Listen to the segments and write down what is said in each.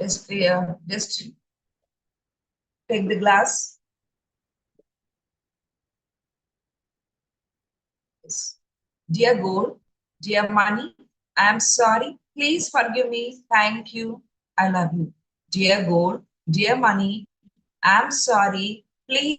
Just, uh, just take the glass. Yes. Dear gold, dear money, I am sorry. Please forgive me. Thank you. I love you. Dear gold, dear money, I am sorry. Please.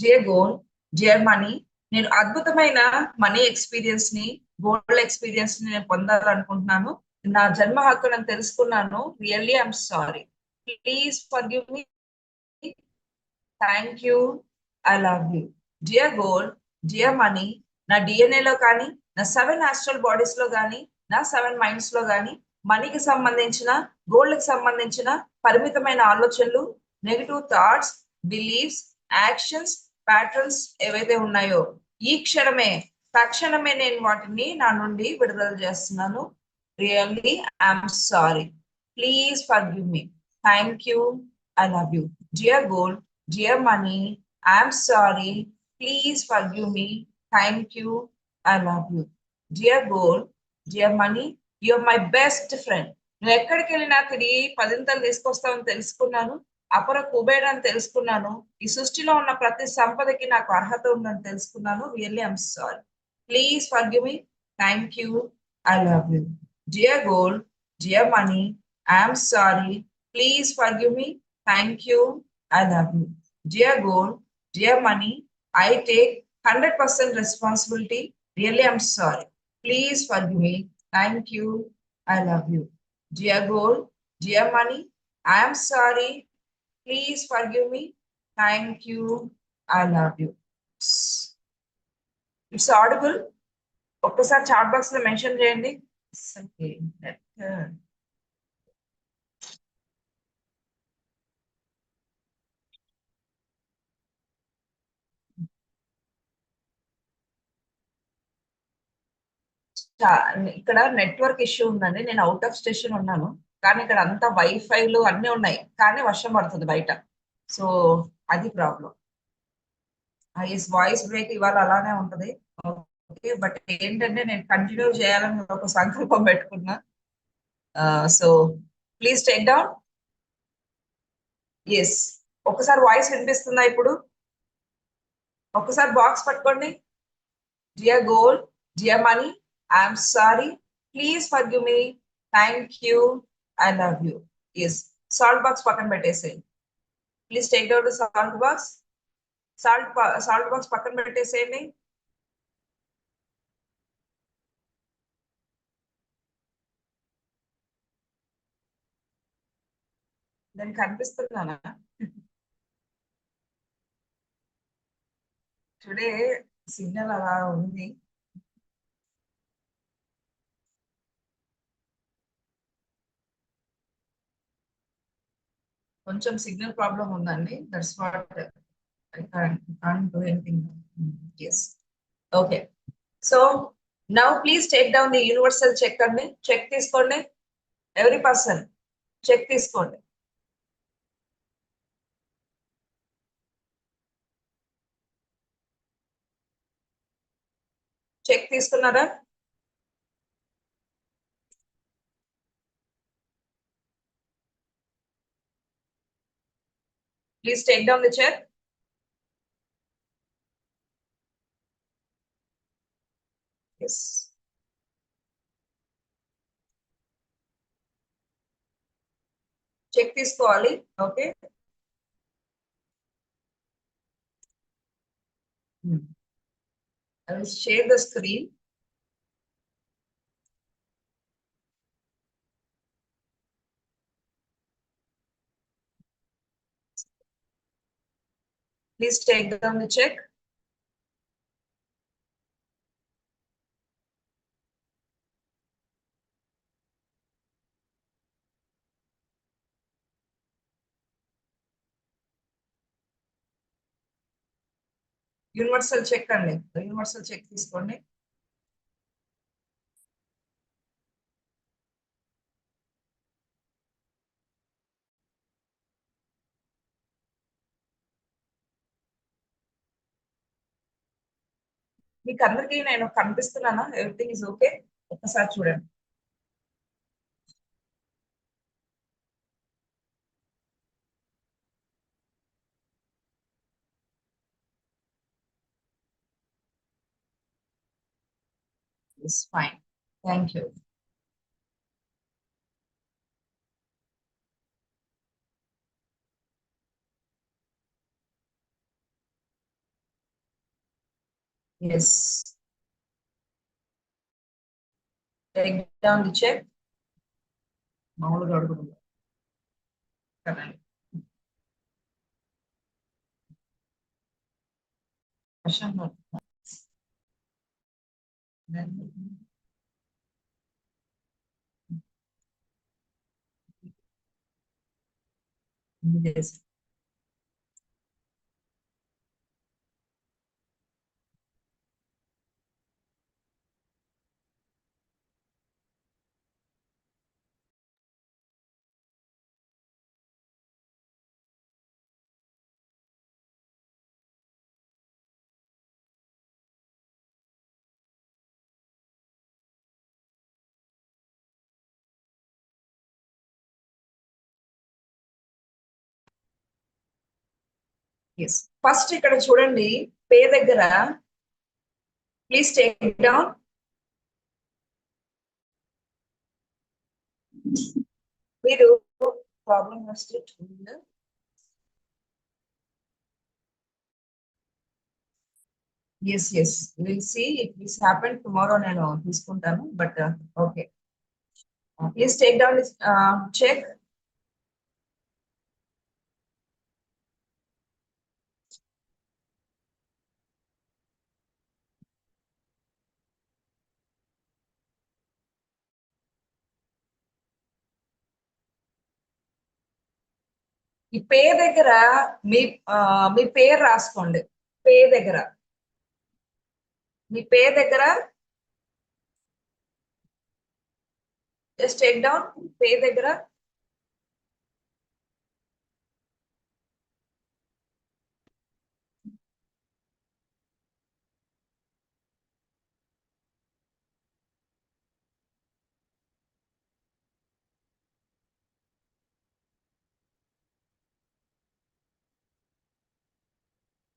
Dear gonna dear money నేను అద్భుతమైన money ఎక్స్పీరియన్స్ని gold ఎక్స్పీరియన్స్ని నేను పొందాలనుకుంటున్నాను. నా జన్మ హక్కు నేను తెలుసుకున్నాను. Really I'm sorry please forgive me thank you I love you dear gold dear money నా డిఎన్ఏ లో కానీ నా సెవెన్ ఆస్ట్రల్ బాడీస్లో కానీ నా సెవెన్ మైండ్స్లో కానీ మనీకి సంబంధించిన గోల్డ్కి సంబంధించిన పరిమితమైన ఆలోచనలు negative thoughts beliefs actions patterns ఏవైతే ఉన్నాయో ఈ క్షణమే తక్షణమే నేను వాటిని నా నుండి విడుదల చేస్తున్నాను. Really I'm sorry please forgive me thank you I love you dear gold dear money I'm sorry please forgive me thank you I love you dear gold dear money your my best friend నువ్వు ఎక్కడికి వెళ్ళినా తిరిగి పదింతలు తీసుకొస్తావని తెలుసుకున్నాను. అపర కుబేర్ అని తెలుసుకున్నాను. ఈ సృష్టిలో ఉన్న ప్రతి సంపదకి నాకు అర్హత ఉందని తెలుసుకున్నాను. Really I'm sorry please forgive me thank you I love you dear gold dear money I'm sorry please forgive me thank you I love you dear gold dear money I take hundred percent responsibility really I'm sorry please forgive me thank you I love you dear gold dear money I'm sorry please forgive me thank you I love you it's audible ఒక్కసారి chat బాక్స్లో mention చేయండి. ఇక్కడ network issue ఉందండి. నేను out of station ఉన్నాను. కానీ ఇక్కడ అంతా వైఫైలు అన్ని ఉన్నాయి. కానీ వర్షం పడుతుంది బయట. సో అది ప్రాబ్లం ఇస్ వాయిస్ బ్రేక్ ఇవాళ అలానే ఉంటది. ఓకే బట్ ఏంటంటే నేను కంటిన్యూ చేయాలని ఒక సంకల్పం పెట్టుకున్నా. So please take down. Yes ఒకసారి వాయిస్ వినిపిస్తుందా ఇప్పుడు? ఒకసారి బాక్స్ పట్టుకోండి. Dear gold dear money I'm sorry please forgive me thank you I love you yes salt box పక్కన పెట్టేసేయండి please take out salt box salt salt box పక్కన పెట్టేసేయండి దానికి కనిపిస్తున్నానా? టుడే సిగ్నల్ అలా ఉంది. కొంచెం సిగ్నల్ ప్రాబ్లం ఉందండి. That's what I can do anything yes okay so now please take down the universal check అండి. చెక్ తీసుకోండి. ఎవ్రీ పర్సన్ చెక్ తీసుకోండి. చెక్ తీసుకున్నారా? Please take down the chair. Yes. Check this for Okay. Hmm. I will share the screen. Please take down the check. Universal check అండి universal check తీసుకోండి మీకు అందరికీ నేను కనిపిస్తున్నానా everything is okay ఒక్కసారి చూడండి It's fine. Thank you. Yes. Take down the check. మామూలుగా అడుగుతుంది? Yes. First ఇక్కడ చూడండి పే దగ్గర ప్లీజ్ టేక్ డౌన్ మీరు ప్రాబ్లం వస్తుంది yes yes will see it this happen tomorrow నేను తీసుకుంటాను but okay please take down check ఈ పే దగ్గర మీ ఆ, మీ పేరు రాసుకోండి. పే దగ్గర. మీ పే దగ్గర జస్ట్ టేక్ డౌన్. పే దగ్గర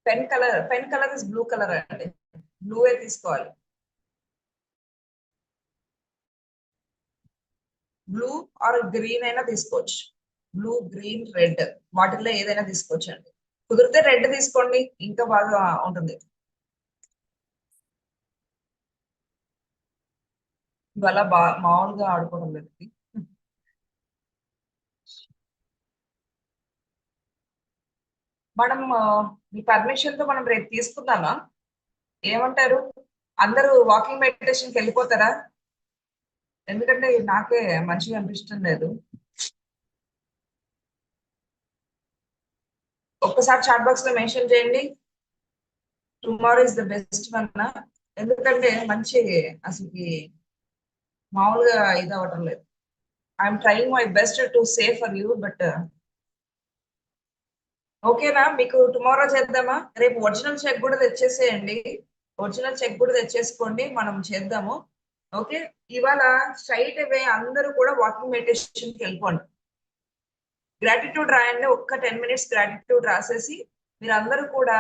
pen colour pen colour is blue colour అండి. బ్లూ తీసుకోవాలి. బ్లూ ఆర్ గ్రీన్ అయినా తీసుకోవచ్చు. బ్లూ గ్రీన్ రెడ్ వాటిల్లో ఏదైనా తీసుకోవచ్చు అండి కుదిరితే రెడ్ తీసుకోండి ఇంకా బాగా ఉంటుంది. ఇవాళ బా మామూలుగా ఆడుకోవడం లేదు మనం మీ పర్మిషన్తో మనం రేపు తీసుకుందామా? ఏమంటారు? అందరూ వాకింగ్ మెడిటేషన్కి వెళ్ళిపోతారా? ఎందుకంటే నాకే మంచిగా అనిపించడం లేదు. ఒక్కసారి చాట్ బాక్స్లో మెన్షన్ చేయండి. Tomorrow is the best one ఎందుకంటే మంచి అసలుకి మామూలుగా ఇది అవ్వటం లేదు. I'm trying my best to save for you but ఓకేనా? మీకు టుమారో చేద్దామా? రేపు ఒరిజినల్ చెక్ కూడా తెచ్చేసేయండి. ఒరిజినల్ చెక్ కూడా తెచ్చేసుకోండి. మనం చేద్దాము. ఓకే? ఇవాళ స్ట్రైట్ అవే అందరూ కూడా వాకింగ్ మెడిటేషన్కి వెళ్ళిపోండి. గ్రాటిట్యూడ్ రాయండి. ఒక్క టెన్ మినిట్స్ గ్రాటిట్యూడ్ రాసేసి మీరు అందరూ కూడా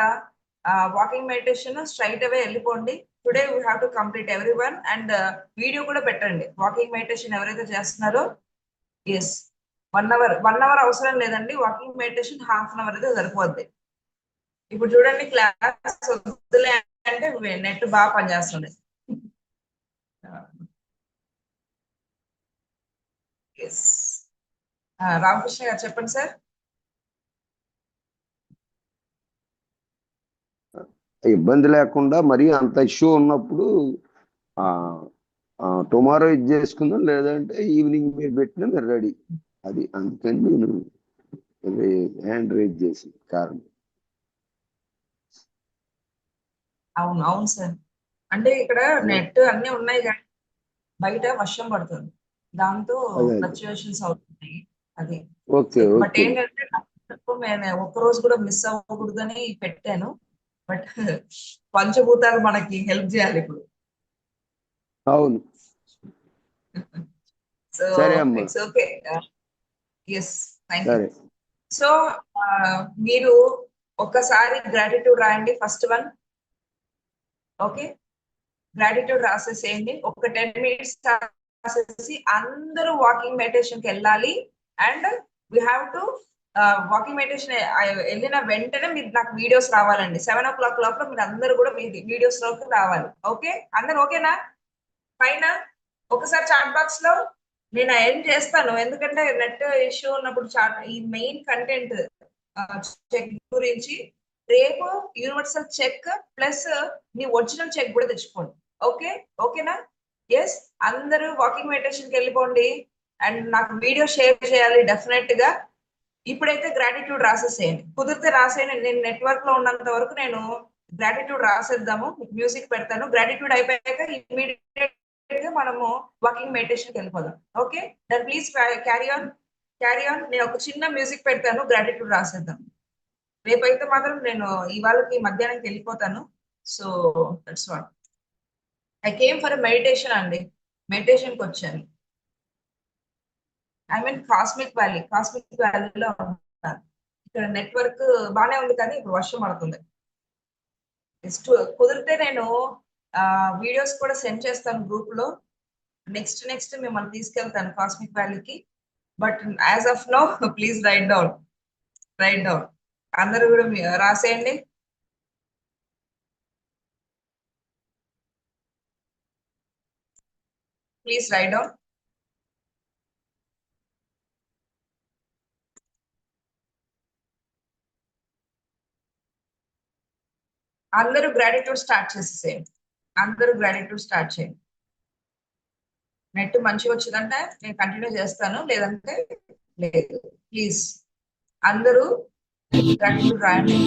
వాకింగ్ మెడిటేషన్ స్ట్రైట్ అవే వెళ్ళిపోండి. Today we have to complete every one and video కూడా పెట్టండి. వాకింగ్ మెడిటేషన్ ఎవరైతే చేస్తున్నారో yes one hour one hour అవసరం లేదండి. Walking meditation half an hour అయితే సరిపోద్ది. ఇప్పుడు చూడండి క్లాస్ వద్దులే అంటే నెట్ బాగా పనిచేస్తుంది. రామకృష్ణ గారు చెప్పండి సార్. ఇబ్బంది లేకుండా మరి అంత ఇష్యూ ఉన్నప్పుడు టుమారో ఇది చేసుకుందాం లేదంటే ఈవినింగ్ మీరు పెట్టినా మీరు రెడీ. అది అందుకని నేను హ్యాండ్ రైజ్ చేసి కారణం. అవును అవును సార్. అంటే ఇక్కడ నెట్ అన్ని ఉన్నాయి కానీ బయట వర్షం పడుతుంది. దాంతో. ఫ్లక్చుయేషన్స్ అవుతున్నాయి. అది. బట్ ఏంటంటే నేను ఒక్క రోజు కూడా మిస్ అవ్వకూడదని పెట్టాను. బట్ పంచభూతాలు మనకి హెల్ప్ చేయాలి ఇప్పుడు. అవును. So. It's okay yes thank you సరే. సో మీరు ఒక్కసారి గ్రాటిట్యూడ్ రాయండి ఫస్ట్ వన్ ఓకే గ్రాటిట్యూడ్ రాసేసేయండి. ఒక టెన్ మినిట్స్ రాసేసి అందరూ వాకింగ్ మెడిటేషన్కి వెళ్ళాలి. And we have to walking meditation వెళ్ళిన వెంటనే మీరు నాకు వీడియోస్ రావాలండి. సెవెన్ ఓ క్లాక్ లోపల మీరు అందరూ కూడా మీ వీడియోస్లోకి రావాలి. ఓకే అందరు ఓకేనా పైన ఒకసారి చాట్ బాక్స్లో నేను ఏం చేస్తాను? ఎందుకంటే నెట్ ఇష్యూ ఉన్నప్పుడు చాట్ ఈ మెయిన్ కంటెంట్ చెక్ గురించి రేపు యూనివర్సల్ చెక్ ప్లస్ మీ ఒరిజినల్ చెక్ కూడా తెచ్చుకోండి. ఓకే? ఓకేనా? ఎస్ అందరూ వాకింగ్ మెడిటేషన్కి వెళ్ళిపోండి. అండ్ నాకు వీడియో షేర్ చేయాలి డెఫినెట్గా. ఇప్పుడైతే గ్రాటిట్యూడ్ రాసేసేయండి. కుదిరితే రాసేయండి. నేను నెట్వర్క్లో ఉన్నంత వరకు నేను గ్రాటిట్యూడ్ రాసేద్దాము. మ్యూజిక్ పెడతాను. గ్రాటిట్యూడ్ అయిపోయాక ఇమీడియట్ మనము వాకింగ్ మెడిటేషన్కి వెళ్ళిపోదాం. Okay then please carry on carry on నేను ఒక చిన్న మ్యూజిక్ పెడతాను గ్రాటిట్యూడ్ రాసేద్దాం. రేపైతే మాత్రం నేను ఇవాళకి మధ్యాహ్నంకి వెళ్ళిపోతాను. So that's what I came for meditation అండి. మెడిటేషన్కి వచ్చాను. I mean cosmic valley cosmic వ్యాలీలో ఇక్కడ నెట్వర్క్ బానే ఉంది కానీ ఇప్పుడు వర్షం పడుతుంది. కుదిరితే నేను వీడియోస్ కూడా సెండ్ చేస్తాను గ్రూప్లో. నెక్స్ట్ నెక్స్ట్ మిమ్మల్ని తీసుకెళ్తాను cosmic వ్యాలీకి but as of no please write down write down అందరూ కూడా రాసేయండి. ప్లీజ్ రైట్ డౌన్ అందరూ గ్రాటిట్యూడ్ స్టార్ట్ చేసేసేయండి. అందరూ గ్రాటిట్యూడ్ స్టార్ట్ చేయండి. నెట్ మంచిగా వచ్చిందంటే నేను కంటిన్యూ చేస్తాను లేదంటే లేదు. ప్లీజ్ అందరూ గ్రాటిట్యూడ్ రాయండి.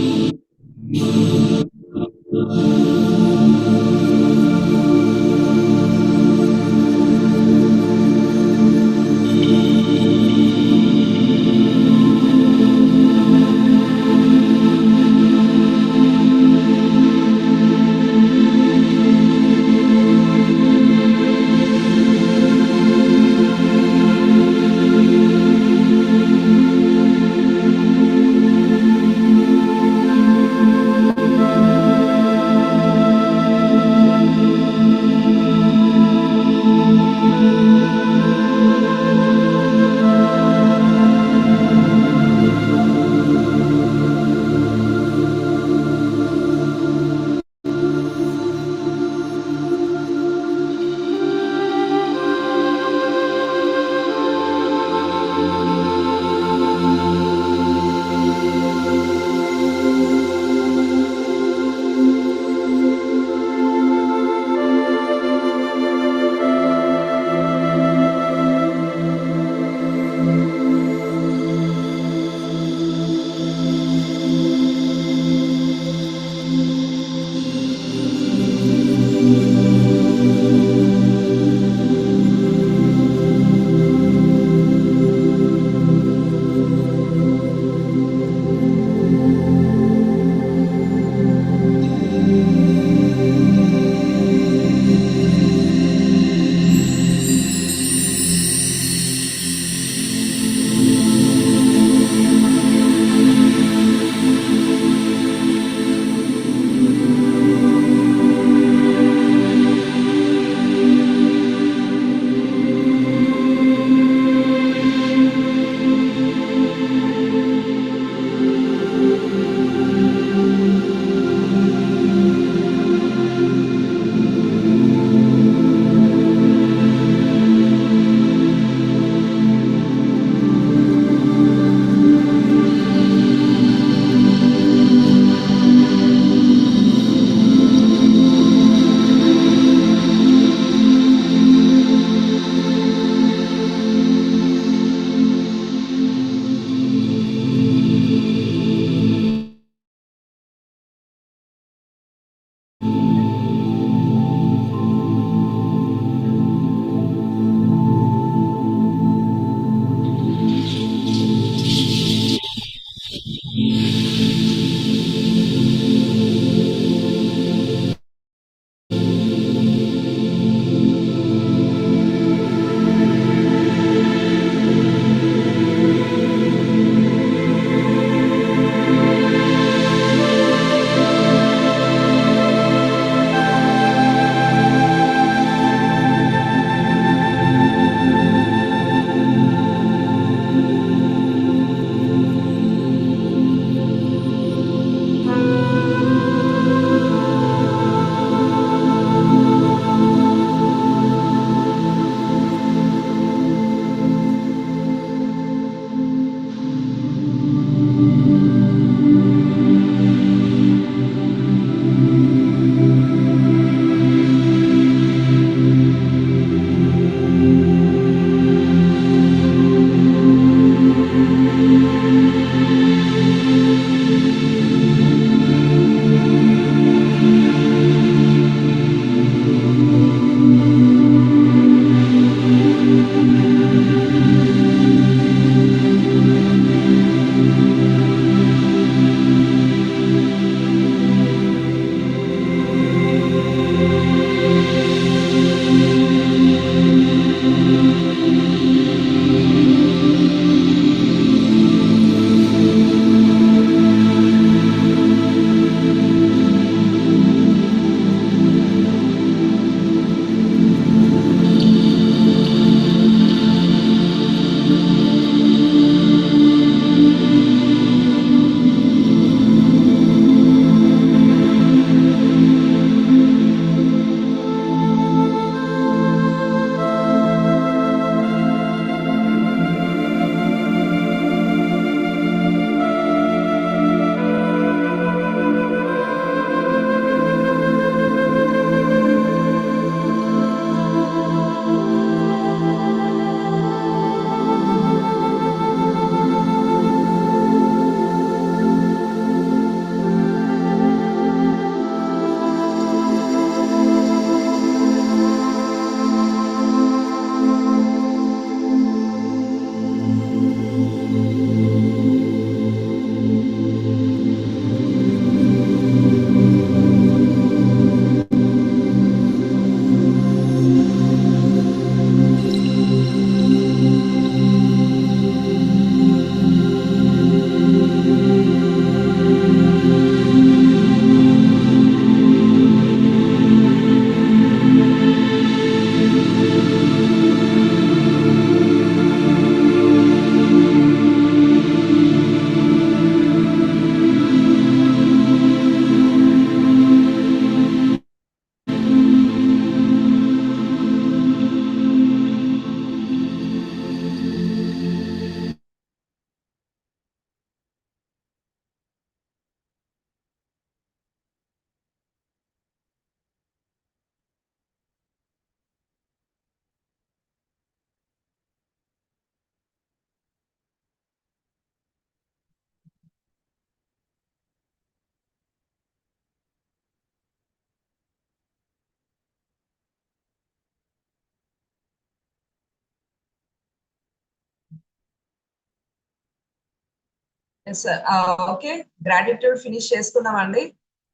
ఓకే గ్రాటిట్యూడ్ ఫినిష్ చేసుకున్నామండి.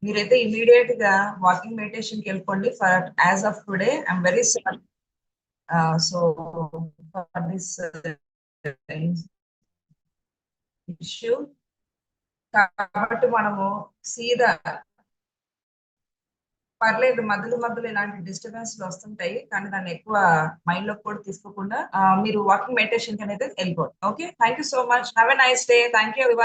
మీరైతే ఇమీడియట్గా వాకింగ్ మెడిటేషన్కి వెళ్ళిపోండి. For as of today I'm very sorry so for this issue కాబట్టి మనము సీదా పర్లేదు మధ్యలో మధ్యలో ఇలాంటి డిస్టర్బెన్స్లు వస్తుంటాయి. కానీ దాన్ని ఎక్కువ మైండ్లో కూడా తీసుకోకుండా మీరు వాకింగ్ మెడిటేషన్ అనేది వెళ్ళిపోండి. Okay thank you so much have a nice day thank you ఎవరి